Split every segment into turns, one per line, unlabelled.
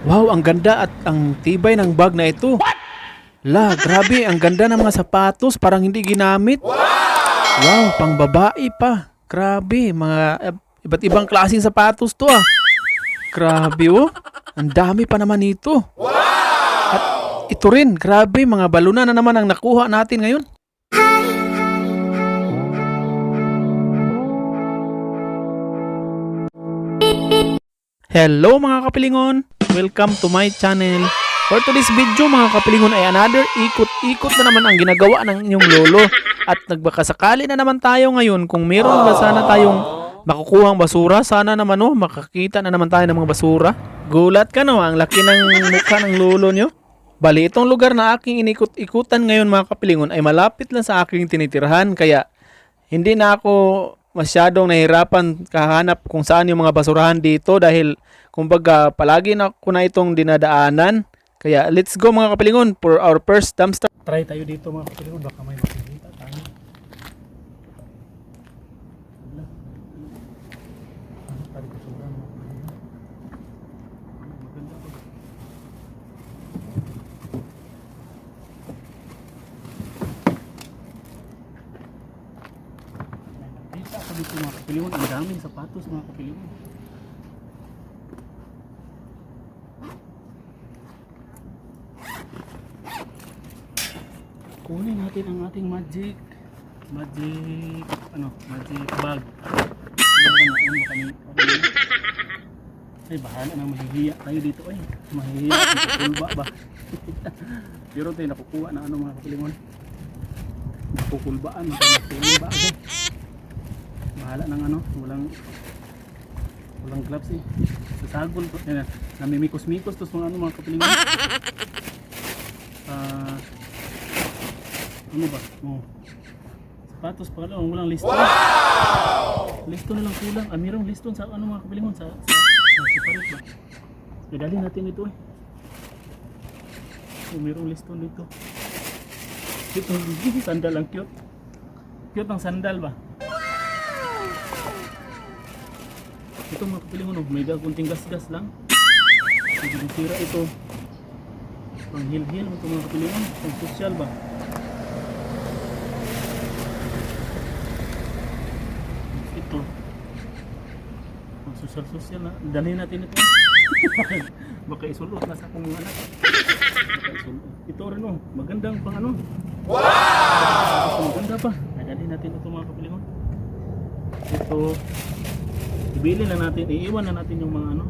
Wow, ang ganda at ang tibay ng bag na ito. La, grabe, ang ganda ng mga sapatos, parang hindi ginamit. Wow, pang babae pa. Grabe, mga eh, iba't ibang klaseng sapatos to ah. Grabe oh. Ang dami pa naman ito. At ito rin, grabe, mga baluna na naman ang nakuha natin ngayon. Hello mga kapilingon! Welcome to my channel. For today's video mga kapilingon ay another ikot-ikot na naman ang ginagawa ng inyong lolo. At nagbakasakali na naman tayo ngayon kung meron ba sana tayong makukuhang basura. Sana naman oh, makakita na naman tayo ng mga basura. Gulat ka no, ang laki ng mukha ng lolo nyo. Bali, itong lugar na aking inikot-ikutan ngayon mga kapilingon ay malapit lang sa aking tinitirhan. Kaya hindi na ako masyadong nahirapan kahanap kung saan yung mga basurahan dito dahil kumbaga palagi na ko na itong dinadaanan. Kaya let's go mga kapilingon for our first dumpster. Try tayo dito mga kapilingon baka may makikita tayo. Dito mga kapilingon, ang daming sapatos mga kapilingon. Kunin natin ang ating magic magic ano, magic bag. Ano ba ano ba kami? Ay, bahala na mahihiya tayo dito ay. Mahihiya, kulba ba? Pero tayo nakukuha na ano mga kapilingon. Kukulbaan, nakulba ako. Bahala ng ano, walang walang gloves eh. Sasagol. Yan, namimikos-mikos tos mga ano mga kapilingan. Ah, ano ba? Oh. Sapatos pa lang, walang listo. Listo na lang kulang. Ah, mayroong listo sa ano mga kapilingan sa sa, sa separate ba? Idali natin ito eh. Oh, mayroong listo dito. Ito, sandal ang cute. Cute ang sandal ba? Ito mga kapilingon, oh, may kunting gas-gas lang. Hindi sira ito. Pang hil-hil ito mga kapilingon. Pang social ba? Ito. Pang social-social na. Dalhin natin ito. Baka isulot na sa akong mga anak. Baka isulot. Ito rin oh, magandang pang ano. Wow! Maganda pa. Dalhin natin ito mga kapilingon. Ito, ibili na natin, iiwan na natin yung mga ano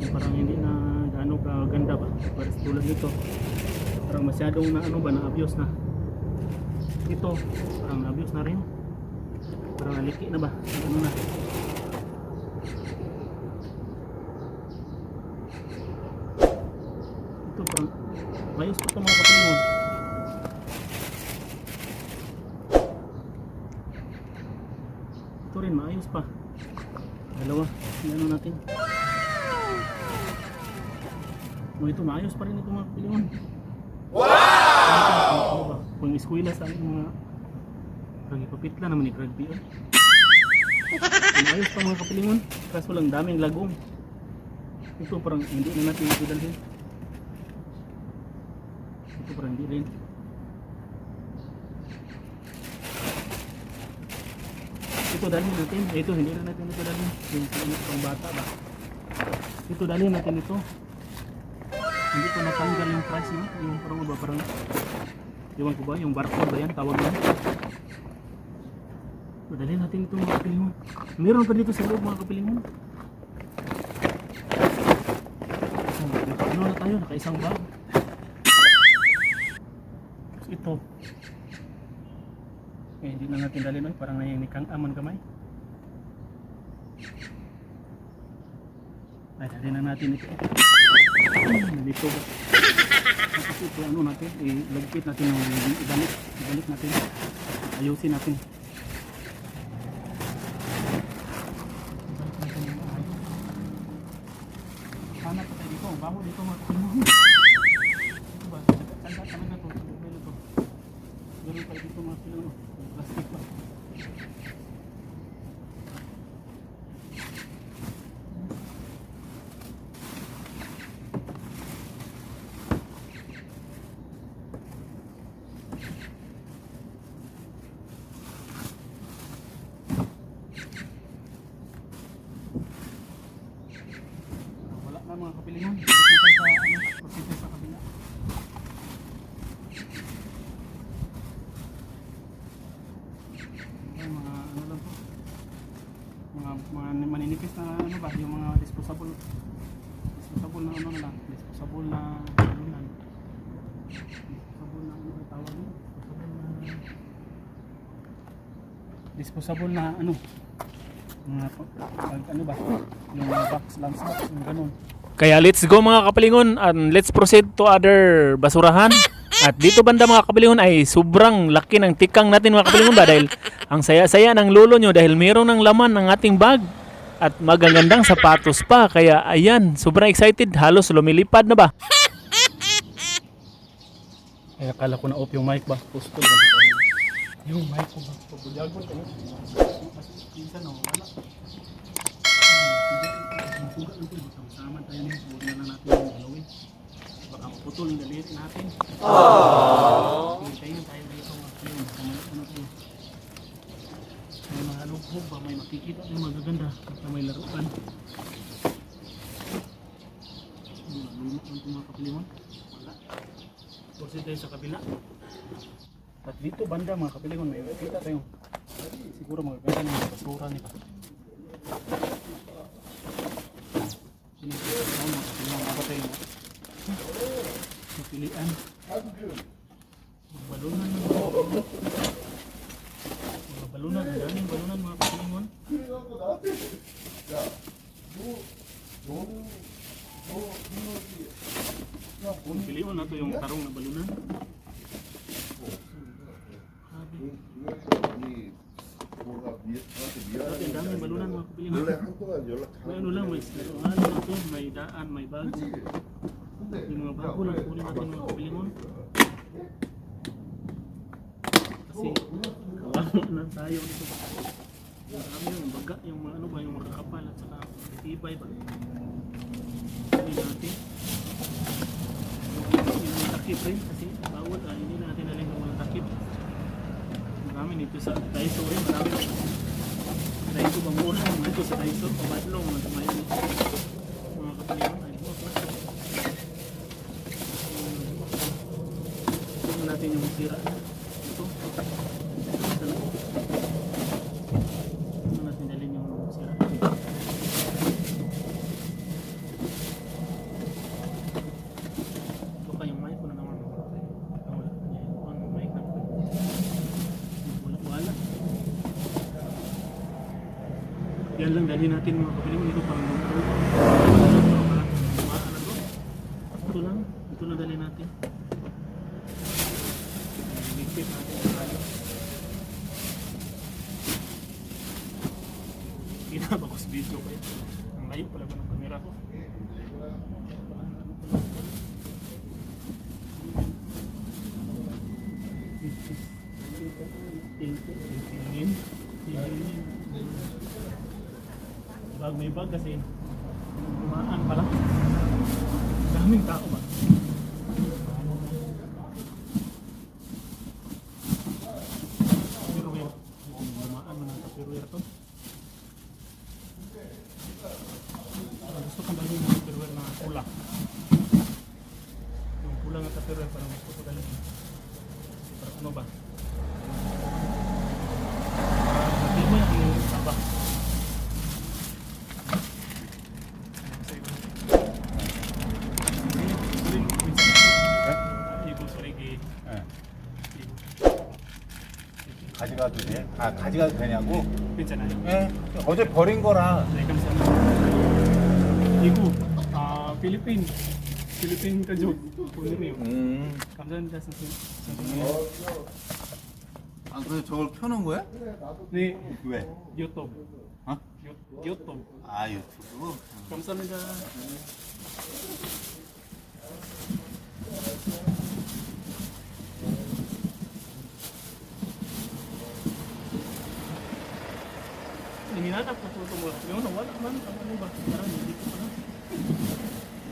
yung parang hindi na gaano kaganda ba parang tulad nito parang masyadong na ano ba na abuse na ito parang abuse na rin parang naliki na ba ano na ito parang mayos pa ito mga kapatid ito rin maayos pa dalawa ano natin o ito maayos pa rin ito mga pilingon wow! Ano ba pang sa mga kagipapitla naman ni Craig Pion maayos pa mga kapilingon kaso lang daming lagong. Ito parang hindi na natin ito dalhin ito parang hindi rin. Ito dalhin natin. Ito hindi rin natin ito dalhin. Yung yung pang bata ba? Ito dalhin natin ito. Hindi ko natanggal yung price no yung parang ano ba? Parang iwan ko ba? Yung barcode ba yan? Tawag yan dalhin natin ito mga kapilingon meron pa dito sa loob mga kapilingon so, naka ano na tayo naka isang bag. Tapos ito. Eh, hindi na natin dalhin ay parang nahinikang aman kamay. Ay dalhin na natin ito. Hmm, dito ba kasi ito ano natin ilagpit natin ng ibalik ibalik natin. Ayusin natin yung ayos. hanap pa tayo dito baho dito mga kapatid ito ba tanda talaga to tanda to meron tayo dito mga kilo no plastic pa na mga kapilingon. Dito tayo sa ano, proceed sa kabila. Ay, mga ano lang po. Mga, mga maninipis na ano ba, yung mga disposable disposable na ano na lang, disposable na balunan. Disposable na ano ba tawag mo? Disposable na ano mga pag, ano ba yung box lunch box yung ganun. Kaya let's go mga kapalingon and let's proceed to other basurahan. At dito banda mga kapalingon ay sobrang laki ng tikang natin mga kapalingon ba? Dahil ang saya-saya ng lolo nyo dahil mayroon ng laman ng ating bag at magagandang sapatos pa. Kaya ayan sobrang excited halos lumilipad na ba? Ay akala ko na off yung mic ba? Pusto ba yung mic ko ba pabulyagon kayo minsan oh wala Sugat lang po, sama tayo niya. Huwag na lang natin yung galawin. Baka maputol yung daliit natin. Hintayin tayo dito. Ano po. May lughog ba? May makikita yung magaganda. Basta may laruan. Lumot lang itong mga kapilingon. Wala. Proceed tayo sa kabila. At dito banda mga kapilingon, may makikita tayo. Siguro magaganda ng basura nila. Sinisipan ko mga kapilingon. Ako tayo. Pipilian. Balunan ng mga balunan. Ang daming balunan mga kapilingon. Piliun na to yung tarong na balunan. Grabe. Grabe, ang daming balunan mga kapilingon. May ano lang, may ano lang to, may daan, may bago. Yung mga bago kunin natin mga kapilingon. Kasi kawawa na tayo. Yung yung baga, yung mga ba, yung makakapal at saka tibay ba. Hindi natin. Yung mga takip rin kasi bawal ah, hindi natin nalang yung mga takip. Marami nito sa Daiso rin, marami. Daiso ba mura? Dito sa Daiso, pamadlong, mga dito. Mga kapalingon, ay buwak na. Tingnan natin yung sira. Ito. Tingnan natin dalhin yung sira. Ito pa yung mic ko na naman. Wala. Yan, ang mic na. Wala, wala. Yan lang dali natin mga kapiling dito pang Ito lang, ito lang dali natin. Bigtip natin tayo. Ginabakos video kayo. Ang layo pala ba ng camera ko? Bag may bag kasi kumaan pala. Daming tao ba?
가져가도 돼? 아 가져가도 되냐고?
괜찮아요.
예. 어제 버린 거라.
네, 감사합니다. 이거 아 필리핀 필리핀 가족 보내요.
음.
감사합니다 선생님. 선생님.
아 그래 저걸 켜놓은 거야?
네
왜?
유튜브
어?
유- 유튜브
아 유튜브.
감사합니다. Hinahanap ko po itong mga yun, wala man, ano ba, parang hindi ko pa na.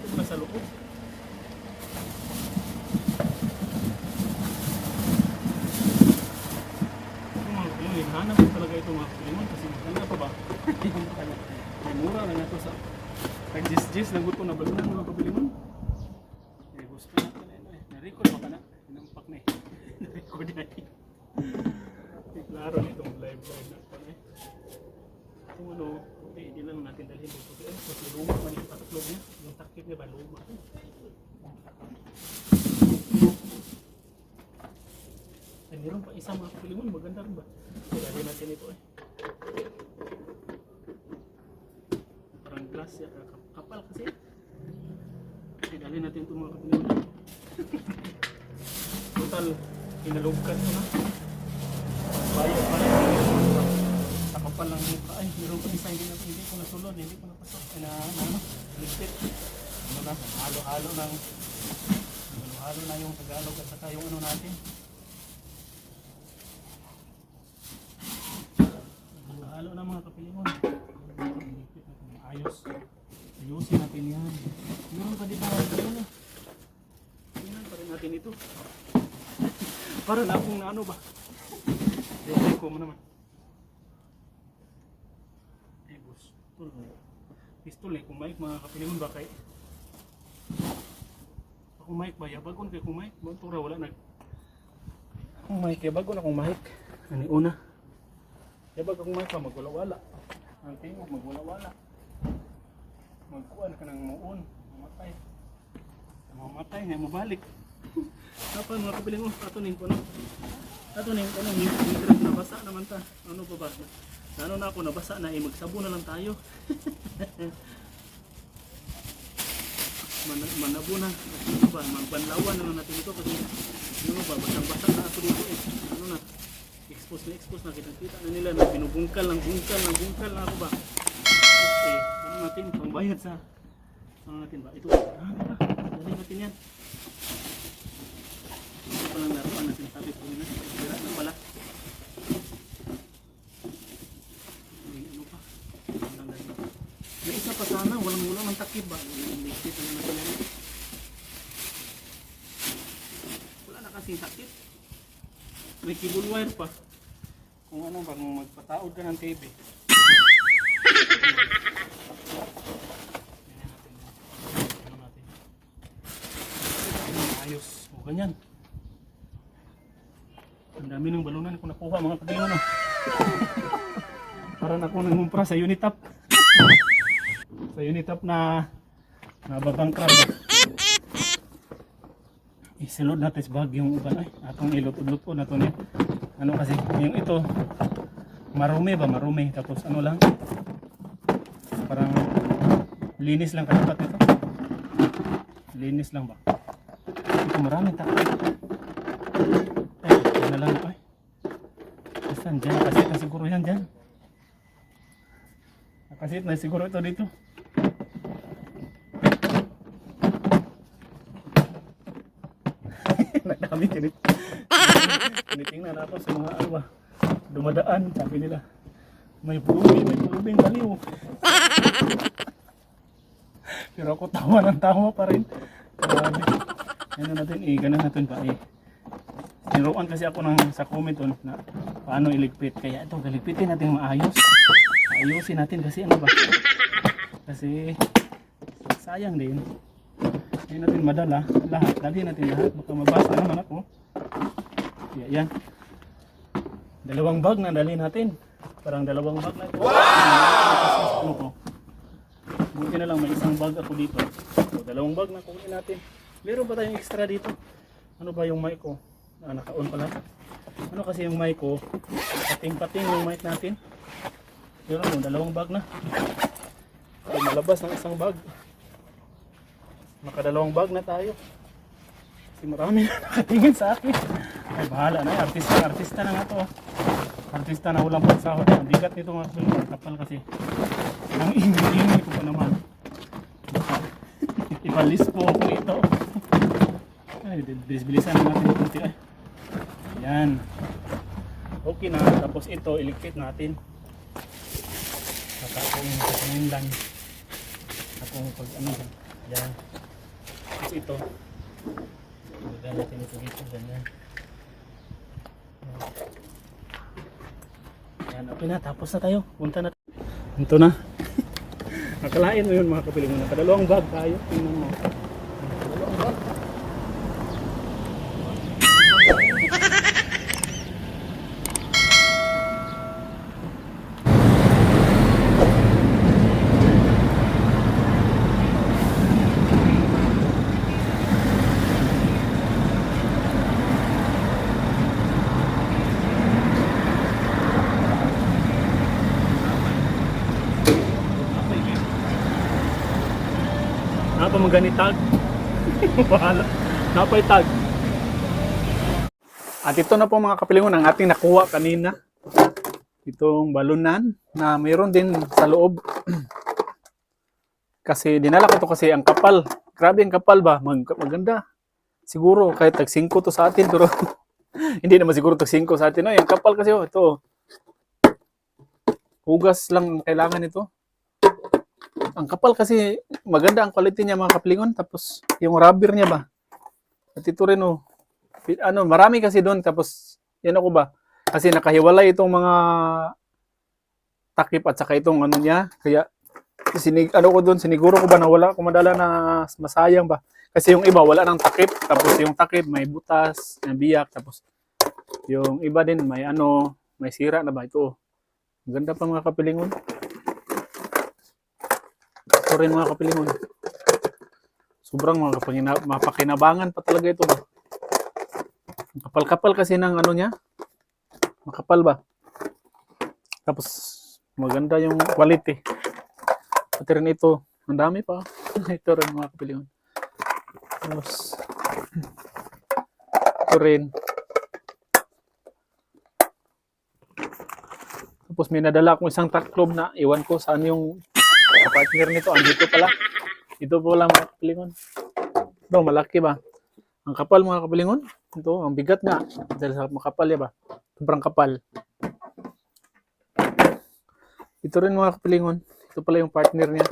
Ito ba sa loob? Ito kulimon, hinahanap ko talaga ito mga kulimon kasi maganda pa ba? Mura na nga ito sa Nag-jis-jis, naguto na balon mga kabilingon. Eh, gusto na ka na ito eh. Na-record ba ka na? Inampak na eh. Na-record na eh. Eh, Klaro nitong live live na pa na eh. Kung ano, okay, hindi lang natin dalhin dito. Eh, mas luma man yung patatlog niya. Yung takip niya ba, luma. Eh, meron pa isang mga kabilingon, maganda rin ba? Dalhin natin ito eh. Parang glass ya, kap- kapal kasi. Kasi dalhin natin itong mga kabilingon. Total, hinalugkan ko na. Bayo pa rin. Sa kapal ng mukha. Ay, meron pa isa hindi, na, hindi ko nasulod, hindi ko napasok. Ay, na, ano, ligpit. Ano na, halo-halo ng halo-halo na yung Tagalog at saka yung ano natin. Halo na mga kapilingon. Ayos. Ayusin natin yan. Meron pa di ba? Ano? Tingnan pa rin natin ito. Para na akong ano ba? Tingnan ko mo naman. Eh, boss. Pistol. Pistol eh. Kung mga kapilingon ba kay? Kung ba? Yabagon kay kung. Bantura wala nag... Kung mic, yabagon akong mic. Ani una. Yabag akong mic pa, magwala-wala. Ang tingog, magwala-wala. Magkuhan ka ng muon. Mamatay. Mamatay, nga mabalik. Kapan mga kabiling mo, atunin ko na. Atunin ko na, mintrap nabasa naman ta. Ano ba ba? Ano na ako, nabasa na, eh, magsabo na lang tayo. Man, manabo na. Ano ba, magbanlawan na lang natin ito kasi ano ba, basang-basa na ako dito eh. Ano na, expose na expose na kita kita na nila na binubungkal lang bungkal lang bungkal na ako ba okay ano natin pangbayad sa ano natin ba ito ah diba dali natin yan ito palang laruan na sinasabi ko na sira na pala May ano pa Walang dali. may isa pa sana walang walang ang takip ba ligpit na natin yan wala na kasing takip may cable wire pa. Kung ano bang magpataod ka ng TV. Ayos. O ganyan. Ang dami ng balunan ko nakuha mga kabilo no. Para na ako nangumpra sa Unitap. Sa Unitap na nababang crab. Isilod natin sa bag yung uban. Ay, atong ilot-ulot ko na to niya. Ano kasi, yung ito, marumi ba? Marumi. Tapos ano lang, parang linis lang kadapat ito. Linis lang ba? Ito marami takot. Ay, yun na lang ay. Saan dyan? Nakasit na siguro yan dyan. Nakasit na siguro ito dito. Nagdami tinit. Tinitingnan natin sa mga ano ba, dumadaan, sabi nila. May pulubi, may pulubing baliw. Pero ako tawa ng tawa pa rin. Grabe. Ano natin eh, ganun natin pa eh. Niruan kasi ako ng, sa comment on na paano iligpit. Kaya ito, galigpitin natin maayos. Ayusin natin kasi ano ba. Kasi sayang din. Hindi natin madala lahat. Dalhin natin lahat. Baka mabasa naman ako. Kaya yan. Dalawang bag na dalhin natin. Parang dalawang bag na ito. Wow! Ano? Buti na lang may isang bag ako dito. So, dalawang bag na kunin natin. Meron ba tayong extra dito? Ano ba yung mic ko? Ah, naka-on pala. Ano kasi yung mic ko? Pating-pating yung mic natin. Meron mo, dalawang bag na. So, malabas ng isang bag. Makadalawang bag na tayo. Kasi marami na nakatingin sa akin. Ay, bahala na. Artista, artista na nga to. ah. Artista na walang pagsahod. Ang bigat nito mga kapal. Kapal kasi. Ang ingay-ingay ko pa naman. Ibalis po ako ito. Ay, bilis-bilisan na natin ito. Ay. Yan. Okay na. Tapos ito, iligpit natin. Saka akong sasamin lang. Akong pag ano ba. Yan. Tapos ito. Ilagay natin ito dito. Ganyan. Yan, okay na. Tapos na tayo. Punta na. Ito na. Akalain mo yun mga kapilingon. Nakadalawang bag tayo. Tingnan mo. Napa magani tag. Bahala. Napay tag. At ito na po mga kapilingon ang ating nakuha kanina. Itong balunan na mayroon din sa loob. kasi dinala ko to kasi ang kapal. Grabe ang kapal ba? Mag maganda. Siguro kahit tag 5 to sa atin pero hindi naman siguro tag 5 sa atin. No? Ang kapal kasi oh, ito. Hugas lang ang kailangan ito ang kapal kasi maganda ang quality niya mga kaplingon. Tapos yung rubber niya ba? At ito rin oh. Ano marami kasi doon tapos yan ako ba? Kasi nakahiwalay itong mga takip at saka itong ano niya. Kaya sinig ano ko doon siniguro ko ba na wala ko madala na masayang ba? Kasi yung iba wala nang takip. Tapos yung takip may butas may biyak. Tapos yung iba din may ano may sira na ba? Ito ang ganda pa mga kapilingon ito rin mga kapilingon. Sobrang mga kapangina- mapakinabangan pa talaga ito Kapal-kapal kasi ng ano niya. Makapal ba? Tapos maganda yung quality. Pati rin ito. Ang dami pa. ito rin mga kapilingon. Tapos ito rin. Tapos may nadala akong isang taklob na iwan ko saan yung partner nito, andito pala. Ito po lang mga kapilingon. Ito, malaki ba? Ang kapal mga kapilingon. Ito, ang bigat nga. Dahil sa makapal ba? Sobrang kapal. Ito rin mga kapilingon. Ito pala yung partner niya.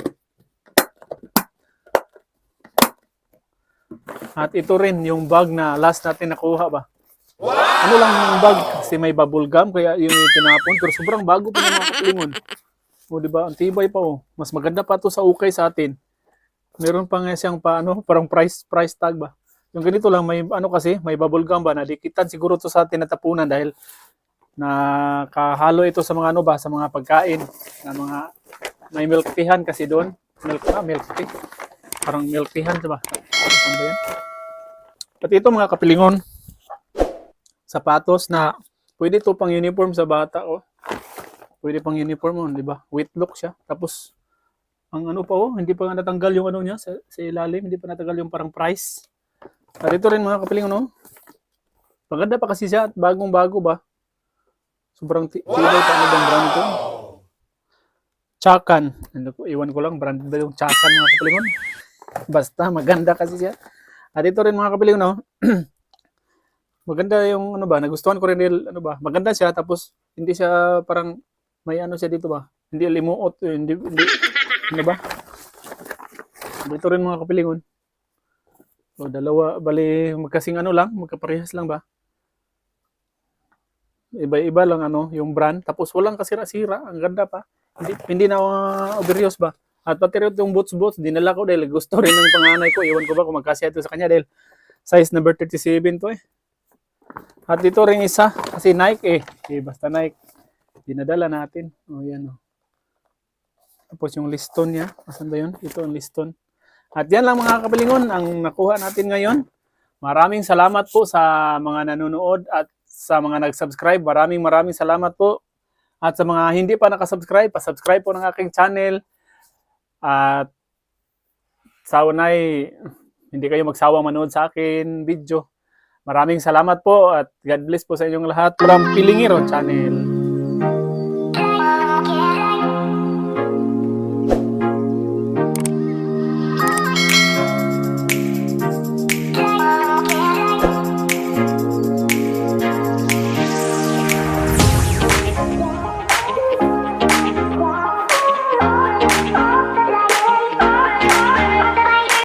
At ito rin yung bag na last natin nakuha ba? Ano lang yung bag kasi may bubble gum kaya yung tinapon pero sobrang bago pa ng mga kapilingon. O di ba? Ang tibay pa oh. Mas maganda pa to sa ukay sa atin. Meron pa nga siyang pa ano, parang price price tag ba. Yung ganito lang may ano kasi, may bubble gum ba na dikitan siguro to sa atin natapunan dahil nakahalo ito sa mga ano ba, sa mga pagkain, na mga may milk teahan kasi doon. Milk ah, milk tea. Parang milk teahan ba? Ano ba? At ito mga kapilingon, sapatos na pwede to pang uniform sa bata oh. Pwede pang uniform mo, di ba? Weight look siya. Tapos, ang ano pa oh, hindi pa nga natanggal yung ano niya sa, sa ilalim, hindi pa natanggal yung parang price. At ito rin mga kapiling ano, maganda pa kasi siya at bagong-bago ba? Sobrang ti- tibay pa ano bang brand ito? Chakan. Ano iwan ko lang, brand ba yung Chakan mga kapilingon? Basta, maganda kasi siya. At ito rin mga kapilingon, no? maganda yung ano ba, nagustuhan ko rin din, ano ba, maganda siya tapos hindi siya parang may ano siya dito ba? Hindi limuot, eh, hindi, hindi ano ba? Dito rin mga kapilingon. O dalawa, bali magkasing ano lang, magkaparehas lang ba? Iba-iba lang ano, yung brand. Tapos walang kasira-sira, ang ganda pa. Hindi, hindi na uh, ba? At pati rin yung boots-boots, dinala ko dahil gusto rin ng panganay ko. Iwan ko ba kung magkasya ito sa kanya dahil size number 37 to eh. At dito rin isa, kasi Nike eh. eh basta Nike. Dinadala natin. O yan o. Tapos yung liston niya. Asan ba yun? Ito ang liston. At yan lang mga kapilingon ang nakuha natin ngayon. Maraming salamat po sa mga nanonood at sa mga nag-subscribe. Maraming maraming salamat po. At sa mga hindi pa nakasubscribe, pa-subscribe po ng aking channel. At sa unay, hindi kayo magsawang manood sa akin video. Maraming salamat po at God bless po sa inyong lahat. From Pilingiro Channel.